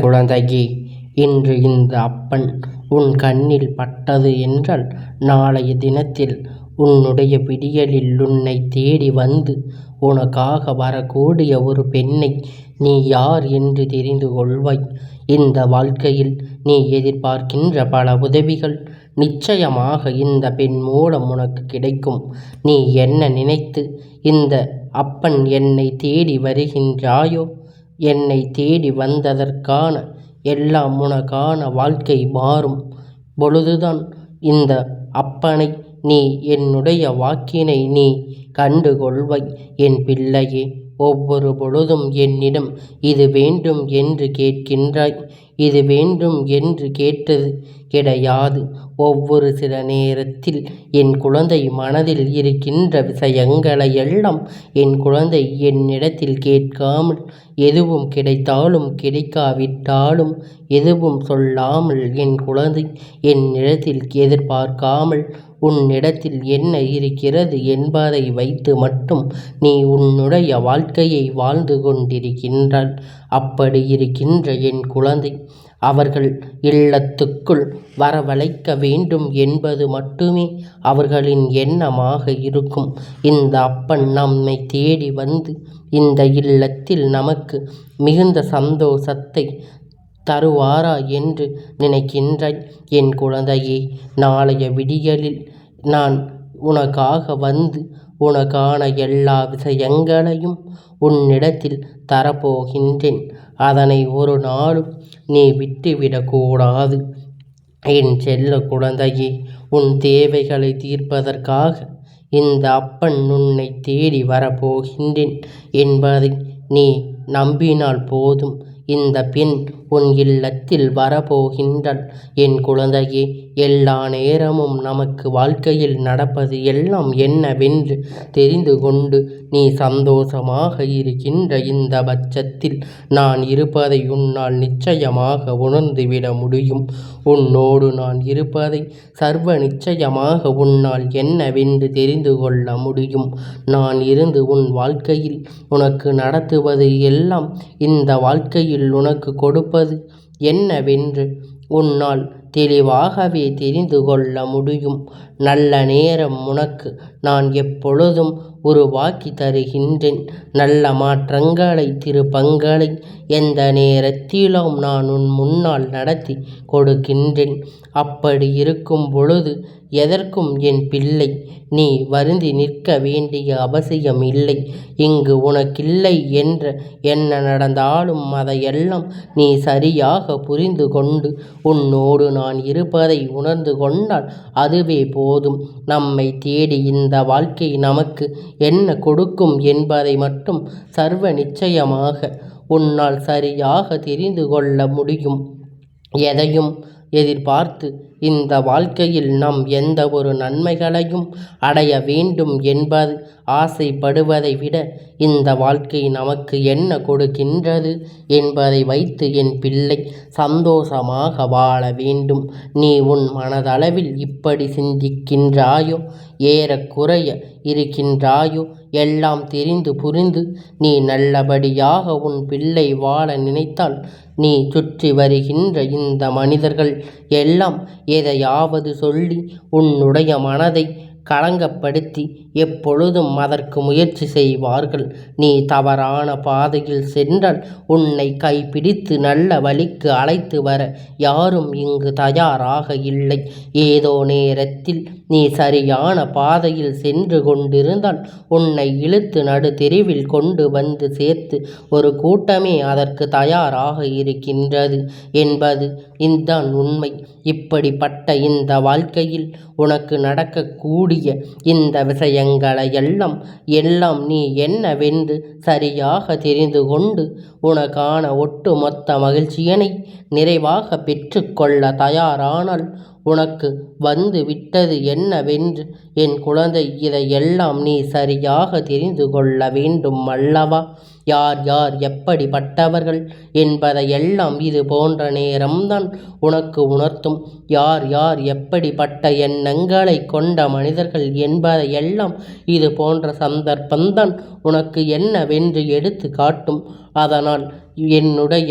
குழந்தையே இன்று இந்த அப்பன் உன் கண்ணில் பட்டது என்றால் நாளைய தினத்தில் உன்னுடைய விடியலில் உன்னை தேடி வந்து உனக்காக வரக்கூடிய ஒரு பெண்ணை நீ யார் என்று தெரிந்து கொள்வாய். இந்த வாழ்க்கையில் நீ எதிர்பார்க்கின்ற பல உதவிகள் நிச்சயமாக இந்த பெண் மூலம் உனக்கு கிடைக்கும். நீ என்ன நினைத்து இந்த அப்பன் என்னை தேடி வருகின்றாயோ என்னை தேடி வந்ததற்கான எல்லாம் உனக்கான வாழ்க்கை மாறும் பொழுதுதான் இந்த அப்பனை நீ என்னுடைய வாக்கினை நீ கண்டு கொள்வாய். என் பிள்ளையே ஒவ்வொரு பொழுதும் என்னிடம் இது வேண்டும் என்று கேட்கின்றாய். இது வேண்டும் என்று கேட்டது கிடையாது. ஒவ்வொரு சில நேரத்தில் என் குழந்தை மனதில் இருக்கின்ற விஷயங்களையெல்லாம் என் குழந்தை என்னிடத்தில் கேட்காமல் எதுவும் கிடைத்தாலும் கிடைக்காவிட்டாலும் எதுவும் சொல்லாமல் என் குழந்தை என்னிடத்தில் எதிர்பார்க்காமல் உன்னிடத்தில் என்ன இருக்கிறது என்பதை வைத்து மட்டும் நீ உன்னுடைய வாழ்க்கையை வாழ்ந்து கொண்டிருக்கின்றாய். அப்படி இருக்கின்ற என் குழந்தை அவர்கள் இல்லத்துக்குள் வரவழைக்க வேண்டும் என்பது மட்டுமே அவர்களின் எண்ணமாக இருக்கும். இந்த அப்பன் நம்மை தேடி வந்து இந்த இல்லத்தில் நமக்கு மிகுந்த சந்தோஷத்தை தருவாரா என்று நினைக்கின்றாய். என் குழந்தையே நாளைய விடியலில் நான் உனக்காக வந்து உனக்கான எல்லா விஷயங்களையும் உன்னிடத்தில் தரப்போகின்றேன். அதனை ஒரு நாளும் நீ விட்டுவிடக்கூடாது. என் செல்ல குழந்தையே உன் தேவைகளை தீர்ப்பதற்காக இந்த அப்பன் உன்னை தேடி வரப்போகின்றேன் என்பதை நீ நம்பினால் போதும். இந்த பெண் உன் இல்லத்தில் வரப்போகின்றாள். என் குழந்தையே எல்லா நேரமும் நமக்கு வாழ்க்கையில் நடப்பது எல்லாம் என்னவென்று தெரிந்து கொண்டு நீ சந்தோஷமாக இருக்கின்ற இந்த பட்சத்தில் நான் இருப்பதை உன்னால் நிச்சயமாக உணர்ந்துவிட முடியும். உன்னோடு நான் இருப்பதை சர்வ நிச்சயமாக உன்னால் என்னவென்று தெரிந்து கொள்ள முடியும். நான் இருந்து உன் வாழ்க்கையில் உனக்கு நடத்துவது எல்லாம் இந்த வாழ்க்கையில் உனக்கு கொடுப்பது என்னவென்று உன்னால் தெளிவாகவே தெரிந்து கொள்ள முடியும். நல்ல நேரம் உனக்கு நான் எப்பொழுதும் உருவாக்கி தருகின்றேன். நல்ல மாற்றங்களை திருப்பங்களை எந்த நேரத்திலும் நான் உன் முன்னால் நடத்தி கொடுக்கின்றேன். அப்படி இருக்கும் பொழுது எதற்கும் என் பிள்ளை நீ வருந்தி நிற்க வேண்டிய அவசியம் இல்லை. இங்கு உனக்கில்லை என்று என்ன நடந்தாலும் அதையெல்லாம் நீ சரியாக புரிந்து கொண்டு உன்னோடு நான் இருப்பதை உணர்ந்து கொண்டால் அதுவே போதும். நம்மை தேடி இந்த வாழ்க்கை நமக்கு என்ன கொடுக்கும் என்பதை மட்டும் சர்வ நிச்சயமாக உன்னால் சரியாக தெரிந்து கொள்ள முடியும். எதையும் எதிர்பார்த்து இந்த வாழ்க்கையில் நாம் எந்த ஒரு நன்மைகளையும் அடைய வேண்டும் என்பது ஆசைப்படுவதை விட இந்த வாழ்க்கை நமக்கு என்ன கொடுக்கின்றது என்பதை வைத்து என் பிள்ளை சந்தோஷமாக வாழ வேண்டும். நீ உன் மனதளவில் இப்படி சிந்திக்கின்றாயோ ஏறக்குறைய இருக்கின்றாயோ? எல்லாம் தெரிந்து புரிந்து நீ நல்லபடியாக உன் பிள்ளை வாழ நினைத்தால் நீ சுற்றி வருகின்ற இந்த மனிதர்கள் எல்லாம் எதையாவது சொல்லி உன்னுடைய மனதை களங்கப்படுத்தி எப்பொழுதும் அதற்கு முயற்சி செய்வார்கள். நீ தவறான பாதையில் சென்றால் உன்னை கைப்பிடித்து நல்ல வழிக்கு அழைத்து வர யாரும் இங்கு தயாராக இல்லை. ஏதோ நேரத்தில் நீ சரியான பாதையில் சென்று கொண்டிருந்தால் உன்னை இழுத்து நடுத்தெருவில் கொண்டு வந்து சேர்த்து ஒரு கூட்டமே அதற்கு தயாராக இருக்கின்றது என்பது இதுதான் உண்மை. இப்படிப்பட்ட இந்த வாழ்க்கையில் உனக்கு நடக்கக்கூடிய இந்த விஷயங்களையெல்லாம் எல்லாம் நீ என்னவென்று சரியாக தெரிந்து கொண்டு உனக்கான ஒட்டுமொத்த மகிழ்ச்சியினை நிறைவாக பெற்றுக்கொள்ள தயாரானால் உனக்கு வந்து விட்டது என்னவென்று என் குழந்தை இதையெல்லாம் நீ சரியாக தெரிந்து கொள்ள வேண்டும் அல்லவா? யார் யார் எப்படிப்பட்டவர்கள் என்பதையெல்லாம் இது போன்ற நேரம்தான் உனக்கு உணர்த்தும். யார் யார் எப்படிப்பட்ட எண்ணங்களைக் கொண்ட மனிதர்கள் என்பதையெல்லாம் இது போன்ற சந்தர்ப்பம்தான் உனக்கு என்னவென்று எடுத்து காட்டும். அதனால் என்னுடைய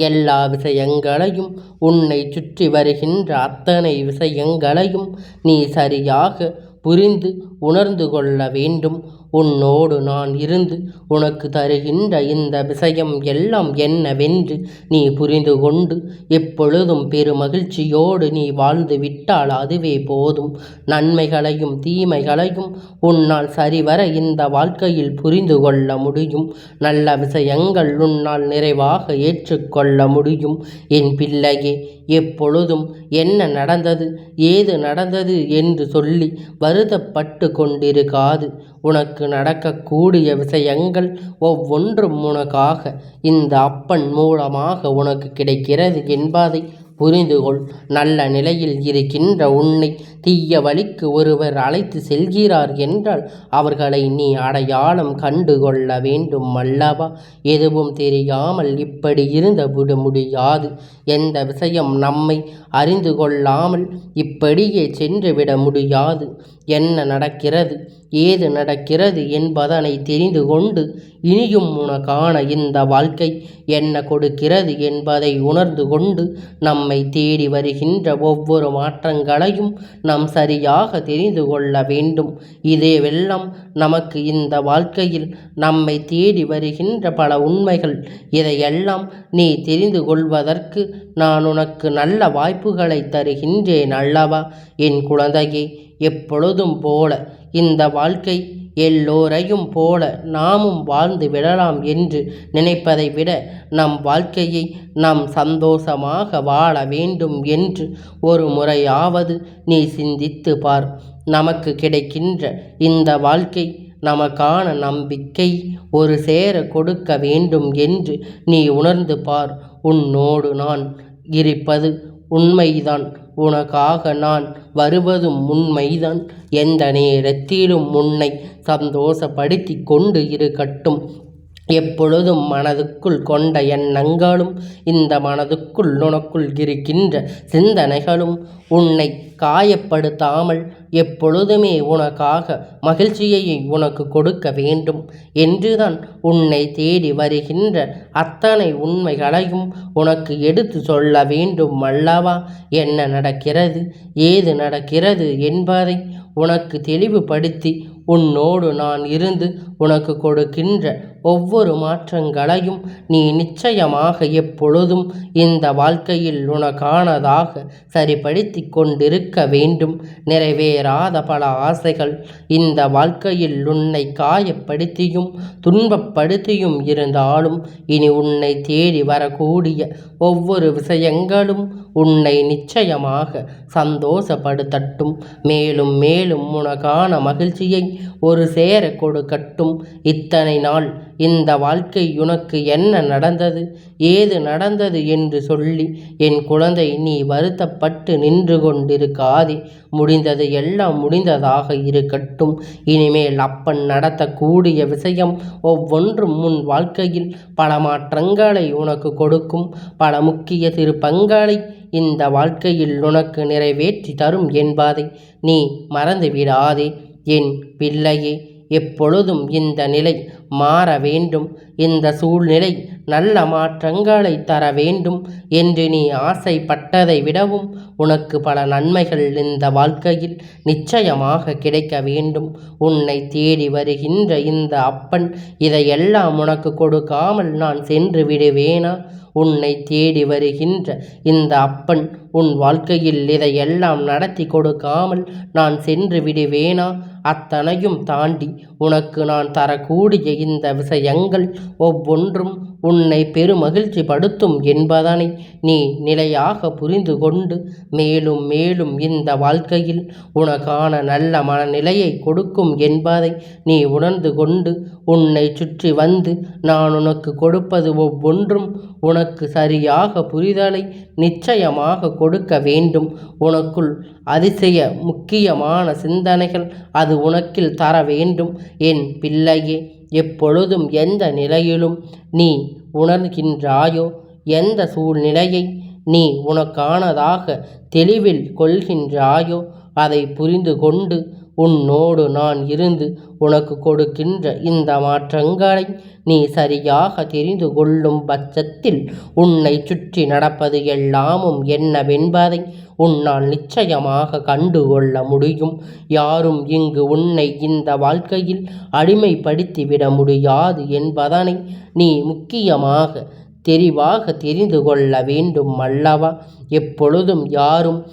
எல்லா விஷயங்களையும் உன்னை சுற்றி வருகின்ற அத்தனை விஷயங்களையும் நீ சரியாக புரிந்து உணர்ந்து கொள்ள வேண்டும் உன்னோடு நான் இருந்து உனக்கு தருகின்ற இந்த விஷயம் எல்லாம் என்னவென்று நீ புரிந்து கொண்டு எப்பொழுதும் பெருமகிழ்ச்சியோடு நீ வாழ்ந்து விட்டால் அதுவே போதும். நன்மைகளையும் தீமைகளையும் உன்னால் சரிவர இந்த வாழ்க்கையில் புரிந்து கொள்ள முடியும். நல்ல விஷயங்கள் உன்னால் நிறைவாக ஏற்றுக்கொள்ள முடியும். என் பிள்ளையே எப்பொழுதும் என்ன நடந்தது ஏது நடந்தது என்று சொல்லி வருத்தப்பட்டு கொண்டிருக்காது. உனக்கு நடக்கக்கூடிய விஷயங்கள் ஒவ்வொன்றும் உனக்காக. இந்த அப்பன் மூலமாக உனக்கு கிடைக்கிறது என்பதை புரிந்துகொள். நல்ல நிலையில் இருக்கின்ற உன்னை தீய வழிக்கு ஒருவர் அழைத்து செல்கிறார் என்றால் அவர்களை நீ அடையாளம் கண்டுகொள்ள வேண்டும் அல்லவா? எதுவும் தெரியாமல் இப்படி இருந்து விட முடியாது. எந்த விஷயம் நம்மை அறிந்து கொள்ளாமல் இப்படியே சென்றுவிட முடியாது. என்ன நடக்கிறது? ஏது நடக்கிறது என்பதனை தெரிந்து கொண்டு இனியும் உனக்கான இந்த வாழ்க்கை என்ன கொடுக்கிறது என்பதை உணர்ந்து கொண்டு நம்மை தேடி வருகின்ற ஒவ்வொரு மாற்றங்களையும் நாம் சரியாக தெரிந்து கொள்ள வேண்டும். இதேவெல்லாம் நமக்கு இந்த வாழ்க்கையில் நம்மை தேடி வருகின்ற பல உண்மைகள். இதையெல்லாம் நீ தெரிந்து கொள்வதற்கு நான் உனக்கு நல்ல வாய்ப்புகளை தருகின்றேன் அல்லவா? என் குழந்தையே எப்பொழுதும் போல இந்த வாழ்க்கை எல்லோரையும் போல நாமும் வாழ்ந்து விடலாம் என்று நினைப்பதை விட நம் வாழ்க்கையை நாம் சந்தோஷமாக வாழ வேண்டும் என்று ஒரு முறையாவது நீ சிந்தித்து பார். நமக்கு கிடைக்கின்ற இந்த வாழ்க்கை நமக்கான நம்பிக்கை ஒரு சேர கொடுக்க வேண்டும் என்று நீ உணர்ந்து பார். உன்னோடு நான் இருப்பது உண்மைதான். உனக்காக நான் வருவதும் உண்மைதான். எந்த நேரத்திலும் உன்னை சந்தோஷப்படுத்தி கொண்டு இருக்கட்டும். எப்பொழுதும் மனதுக்குள் கொண்ட எண்ணங்களும் இந்த மனதுக்குள் உனக்குள் இருக்கின்ற சிந்தனைகளும் உன்னை காயப்படுத்தாமல் எப்பொழுதுமே உனக்காக மகிழ்ச்சியை உனக்கு கொடுக்க வேண்டும் என்றுதான் உன்னை தேடி வருகின்ற அத்தனை உண்மைகளையும் உனக்கு எடுத்து சொல்ல வேண்டும் அல்லவா? என்ன நடக்கிறது? ஏது நடக்கிறது என்பதை உனக்கு தெளிவுபடுத்தி உன்னோடு நான் இருந்து உனக்கு கொடுக்கின்ற ஒவ்வொரு மாற்றங்களையும் நீ நிச்சயமாக எப்பொழுதும் இந்த வாழ்க்கையில் உனக்கானதாக சரிப்படுத்தி கொண்டிருக்க வேண்டும். நிறைவேறாத பல ஆசைகள் இந்த வாழ்க்கையில் உன்னை காயப்படுத்தியும் துன்பப்படுத்தியும் இருந்தாலும் இனி உன்னை தேடி வரக்கூடிய ஒவ்வொரு விஷயங்களும் உன்னை நிச்சயமாக சந்தோஷப்படுத்தட்டும். மேலும் மேலும் உனக்கான மகிழ்ச்சியை ஒரு சேர கொடுக்கட்டும். இத்தனை நாள் இந்த வாழ்க்கை உனக்கு என்ன நடந்தது? ஏது நடந்தது என்று சொல்லி என் குழந்தை நீ வருத்தப்பட்டு நின்று கொண்டிருக்காதே. முடிந்தது எல்லாம் முடிந்ததாக இருக்கட்டும். இனிமேல் அப்பன் நடத்தக்கூடிய விஷயம் ஒவ்வொன்றும் முன் வாழ்க்கையில் பல மாற்றங்களை உனக்கு கொடுக்கும். பல முக்கிய திருப்பங்களை இந்த வாழ்க்கையில் உனக்கு நிறைவேற்றி தரும் என்பதை நீ மறந்துவிடாதே. என் பிள்ளையே எப்பொழுதும் இந்த நிலை மாற வேண்டும். இந்த சூழ்நிலை நல்ல மாற்றங்களை தர வேண்டும் என்று நீ ஆசைப்பட்டதை விடவும் உனக்கு பல நன்மைகள் இந்த வாழ்க்கையில் நிச்சயமாக கிடைக்க வேண்டும். உன்னை தேடி வருகின்ற இந்த அப்பன் இதையெல்லாம் உனக்கு கொடுக்காமல் நான் சென்று விடுவேனா? உன்னை தேடி வருகின்ற இந்த அப்பன் உன் வாழ்க்கையில் இதையெல்லாம் நடத்தி கொடுக்காமல் நான் சென்று விடுவேனா? அத்தனையும் தாண்டி உனக்கு நான் தரக்கூடிய இந்த விஷயங்கள் ஒவ்வொன்றும் உன்னை பெருமகிழ்ச்சி படுத்தும் என்பதனை நீ நிலையாக புரிந்து கொண்டு மேலும் மேலும் இந்த வாழ்க்கையில் உனக்கான நல்ல மனநிலையை கொடுக்கும் என்பதை நீ உணர்ந்து கொண்டு உன்னை சுற்றி வந்து நான் உனக்கு கொடுப்பது ஒவ்வொன்றும் உனக்கு சரியாக புரிதலை நிச்சயமாக கொடுக்க வேண்டும். உனக்குள் அதிசய முக்கியமான சிந்தனைகள் அது உனக்கில் தர வேண்டும். என் பிள்ளையே எப்பொழுதும் எந்த நிலையிலும் நீ உணர்கின்றாயோ எந்த சூழ்நிலையை நீ உனக்கானதாக தெளிவில் கொள்கின்றாயோ அதை புரிந்து கொண்டு உன்னோடு நான் இருந்து உனக்கு கொடுக்கின்ற இந்த மாற்றங்களை நீ சரியாக தெரிந்து கொள்ளும் பட்சத்தில் உன்னை சுற்றி நடப்பது எல்லாமும் என்னவென்பதை உன்னால் நிச்சயமாக கண்டுகொள்ள முடியும். யாரும் இங்கு உன்னை இந்த வாழ்க்கையில் அடிமைப்படுத்திவிட முடியாது என்பதனை நீ முக்கியமாக தெளிவாக தெரிந்து கொள்ள வேண்டும் அல்லவா? எப்பொழுதும் யாரும்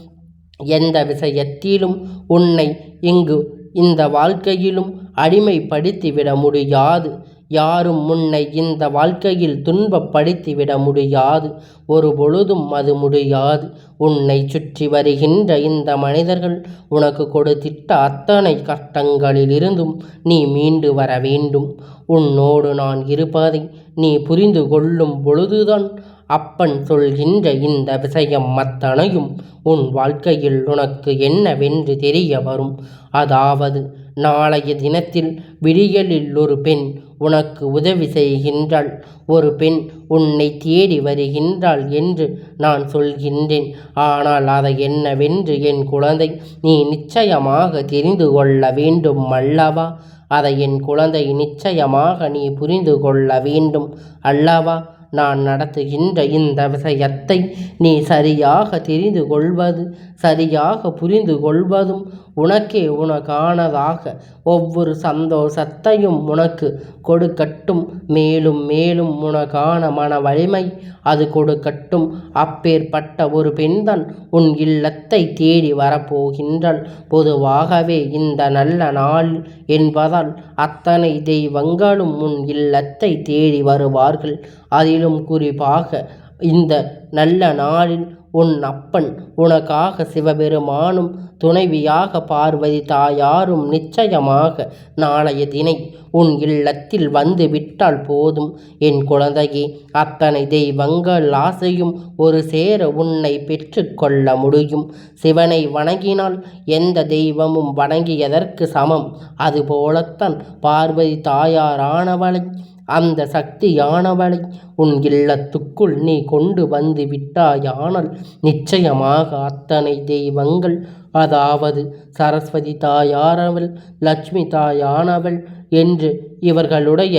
எந்த விஷயத்திலும் உன்னை இங்கு இந்த வாழ்க்கையிலும் அடிமைப்படுத்திவிட முடியாது. யாரும் முன்னை இந்த வாழ்க்கையில் துன்பப்படுத்திவிட முடியாது. ஒரு பொழுதும் அது முடியாது. உன்னை சுற்றி வருகின்ற இந்த மனிதர்கள் உனக்கு கொடுத்திட்ட அத்தனை கஷ்டங்களிலிருந்தும் நீ மீண்டு வர வேண்டும். உன்னோடு நான் இருப்பதை நீ புரிந்து கொள்ளும் பொழுதுதான் அப்பன் சொல்கின்ற இந்த விஷயம் மத்தனையும் உன் வாழ்க்கையில் உனக்கு என்னவென்று தெரிய வரும்? அதாவது நாளைய தினத்தில் விடியலில் ஒரு பெண் உனக்கு உதவி செய்கின்றாள். ஒரு பெண் உன்னை தேடி வருகின்றாள் என்று நான் சொல்கின்றேன். ஆனால் அதை என்னவென்று என் குழந்தை நீ நிச்சயமாக தெரிந்து கொள்ள வேண்டும் அல்லவா? அதை என் குழந்தை நிச்சயமாக நீ புரிந்து கொள்ள வேண்டும் அல்லவா? நான் நடத்துகின்ற இந்த விஷயத்தை நீ சரியாக தெரிந்து கொள்வது சரியாக புரிந்து கொள்வதும் உனக்கே உனக்கானதாக ஒவ்வொரு சந்தோஷத்தையும் உனக்கு கொடுக்கட்டும். மேலும் மேலும் உனக்கான மன வலிமை அது கொடுக்கட்டும். அப்பேற்பட்ட ஒரு பெண்தான் உன் இல்லத்தை தேடி வரப்போகின்றாள். பொதுவாகவே இந்த நல்ல நாள் என்பதால் அத்தனை தெய்வங்களும் உன் இல்லத்தை தேடி வருவார்கள். அதிலும் குறிப்பாக இந்த நல்ல நாளில் உன் அப்பன் உனக்காக சிவபெருமானும் துணைவியாக பார்வதி தாயாரும் நிச்சயமாக நாளைய தினை உன் இல்லத்தில் வந்து விட்டால் போதும். என் குழந்தையே அத்தனை தெய்வங்கள் ஆசையும் ஒரு சேர உன்னை பெற்றுக்கொள்ள முடியும். சிவனை வணங்கினால் எந்த தெய்வமும் வணங்கியதற்கு சமம். அதுபோலத்தான் பார்வதி தாயாரானவளை அந்த சக்தியானவளை உன் இல்லத்துக்குள் நீ கொண்டு வந்து விட்டாயானால் நிச்சயமாக அத்தனை தெய்வங்கள் அதாவது சரஸ்வதி தாயானவள் லட்சுமி தாயானவள் என்று இவர்களுடைய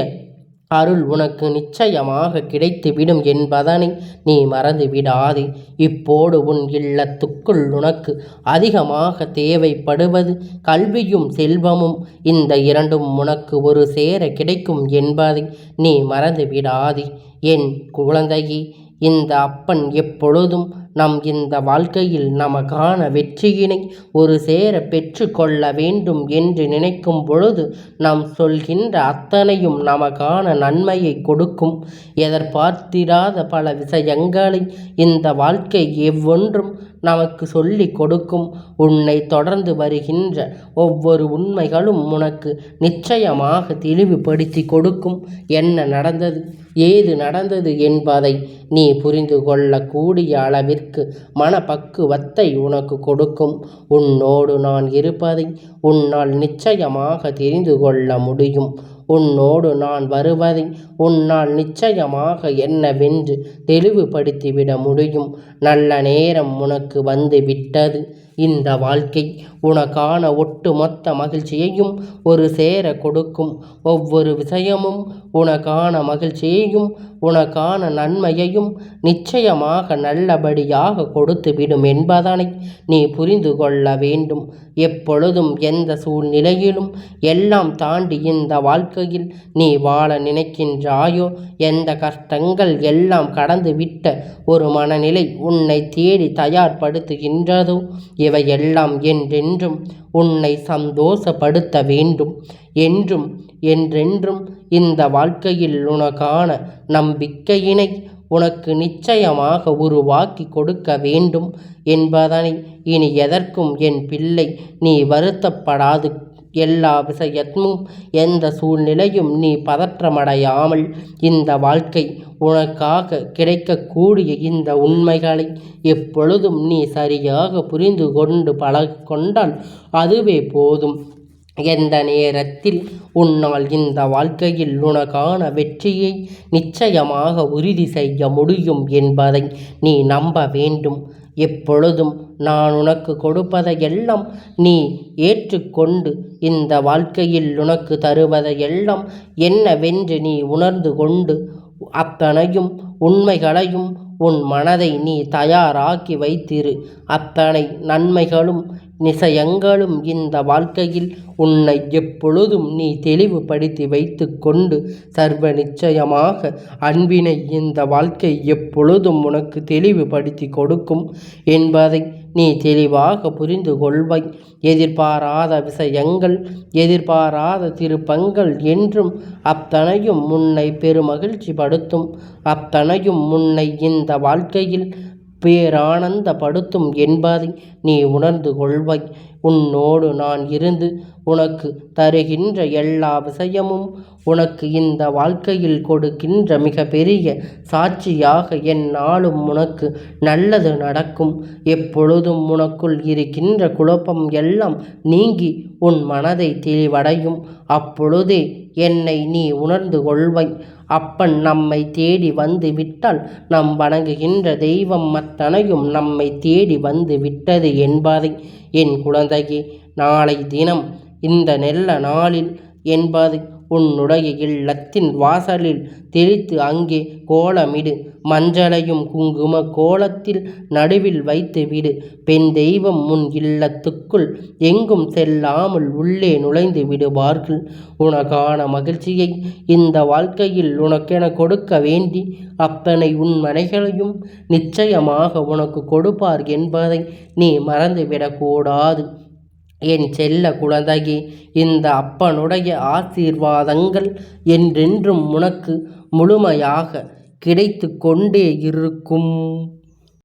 அருள் உனக்கு நிச்சயமாக கிடைத்துவிடும் என்பதனை நீ மறந்து விடாதே இப்போது உன் இல்லத்துக்குள் உனக்கு அதிகமாக தேவைப்படுவது கல்வியும் செல்வமும். இந்த இரண்டும் உனக்கு ஒரு சேர கிடைக்கும் என்பதை நீ மறந்து விடாதே என் குழந்தையே இந்த அப்பன் எப்பொழுதும் நம் இந்த வாழ்க்கையில் நமக்கான வெற்றியினை ஒரு சேர பெற்று கொள்ள வேண்டும் என்று நினைக்கும் பொழுது நாம் சொல்கின்ற அத்தனையும் நமக்கான நன்மையை கொடுக்கும். எதிர்பார்த்திராத பல விஷயங்களை இந்த வாழ்க்கை எவ்வொன்றும் நமக்கு சொல்லி கொடுக்கும் உன்னை தொடர்ந்து வருகின்ற ஒவ்வொரு உண்மைகளும் உனக்கு நிச்சயமாக தெளிவுபடுத்தி கொடுக்கும். என்ன நடந்தது? ஏது நடந்தது என்பதை நீ புரிந்து கொள்ளக்கூடிய அளவிற்கு மனப்பக்குவத்தை உனக்கு கொடுக்கும். உன்னோடு நான் இருப்பதை உன்னால் நிச்சயமாக தெரிந்து கொள்ள முடியும். உன்னோடு நான் வருவதை உன்னால் நிச்சயமாக என்னவென்று தெளிவுபடுத்திவிட முடியும். நல்ல நேரம் உனக்கு வந்து விட்டது. இந்த வாழ்க்கை உனக்கான ஒட்டுமொத்த மகிழ்ச்சியையும் ஒரு சேர கொடுக்கும். ஒவ்வொரு விஷயமும் உனக்கான மகிழ்ச்சியையும் உனக்கான நன்மையையும் நிச்சயமாக நல்லபடியாக கொடுத்துவிடும் என்பதனை நீ புரிந்து கொள்ள வேண்டும். எப்பொழுதும் எந்த சூழ்நிலையிலும் எல்லாம் தாண்டி இந்த வாழ்க்கையில் நீ வாழ நினைக்கின்றாயோ? எந்த கஷ்டங்கள் எல்லாம் கடந்துவிட்ட ஒரு மனநிலை உன்னை தேடி தயார்படுத்துகின்றதோ? இவையெல்லாம் என்றென்றும் உன்னை சந்தோஷப்படுத்த வேண்டும். என்றும் என்றென்றும் இந்த வாழ்க்கையில் உனக்கான நம்பிக்கையினை உனக்கு நிச்சயமாக உருவாக்கி கொடுக்க வேண்டும் என்பதனை இனி எதற்கும் என் பிள்ளை நீ வருத்தப்படாது. எல்லா விஷயத்தும் எந்த சூழ்நிலையும் நீ பதற்றமடையாமல் இந்த வாழ்க்கை உனக்காக கிடைக்கக்கூடிய இந்த உண்மைகளை எப்பொழுதும் நீ சரியாக புரிந்து கொண்டு பழகொண்டால் அதுவே போதும். எந்த நேரத்தில் உன்னால் இந்த வாழ்க்கையில் உனக்கான வெற்றியை நிச்சயமாக உறுதி செய்ய முடியும் என்பதை நீ நம்ப வேண்டும். எப்பொழுதும் நான் உனக்கு கொடுப்பதையெல்லாம் நீ ஏற்றுக்கொண்டு இந்த வாழ்க்கையில் உனக்கு தருவதையெல்லாம் என்னவென்று நீ உணர்ந்து கொண்டு அத்தனையும் உண்மைகளையும் உன் மனதை நீ தயாராக்கி வைத்திரு. அத்தனை நன்மைகளும் நிசயங்களும் இந்த வாழ்க்கையில் உன்னை எப்பொழுதும் நீ தெளிவுபடுத்தி வைத்து கொண்டு சர்வ நிச்சயமாக அன்பினை இந்த வாழ்க்கை எப்பொழுதும் உனக்கு தெளிவுபடுத்தி கொடுக்கும் என்பதை நீ தெளிவாக புரிந்து கொள்வாய் எதிர்பாராத விஷயங்கள் எதிர்பாராத திருப்பங்கள் என்றும் அத்தனையும் முன்னை பெருமகிழ்ச்சி படுத்தும். அத்தனையும் முன்னை இந்த வாழ்க்கையில் பேரானந்தப்படுத்தும் என்பதை நீ உணர்ந்து கொள்வாய். உன்னோடு நான் இருந்து உனக்கு தருகின்ற எல்லா விஷயமும் உனக்கு இந்த வாழ்க்கையில் கொடுக்கின்ற மிக பெரிய சாட்சியாக எந்நாளும் உனக்கு நல்லது நடக்கும். எப்பொழுதும் உனக்குள் இருக்கின்ற குழப்பம் எல்லாம் நீங்கி உன் மனதை தெளிவடையும். அப்பொழுதே என்னை நீ உணர்ந்து கொள்வாய். அப்பன் நம்மை தேடி வந்து விட்டால் நம் வணங்குகின்ற தெய்வம் அத்தனையும் நம்மை தேடி வந்து விட்டது என்பதை. என் குழந்தையே நாளை தினம் இந்த நெல்ல நாளில் என்பது உன்னுடைய இல்லத்தின் வாசலில் தெளித்து அங்கே கோலமிடு. மஞ்சளையும் குங்கும கோலத்தில் நடுவில் வைத்து விடு. பெண் தெய்வம் முன் இல்லத்துக்குள் எங்கும் செல்லாமல் உள்ளே நுழைந்து விடுவார்கள். உனக்கான மகிழ்ச்சியை இந்த வாழ்க்கையில் உனக்கென கொடுக்க வேண்டி அத்தனை உன் மனைகளையும் நிச்சயமாக உனக்கு கொடுப்பார் என்பதை நீ மறந்துவிடக்கூடாது என் செல்ல குழந்தையே இந்த அப்பனுடைய ஆசீர்வாதங்கள் என்றென்றும் உனக்கு முழுமையாக கிடைத்து கொண்டே இருக்கும்.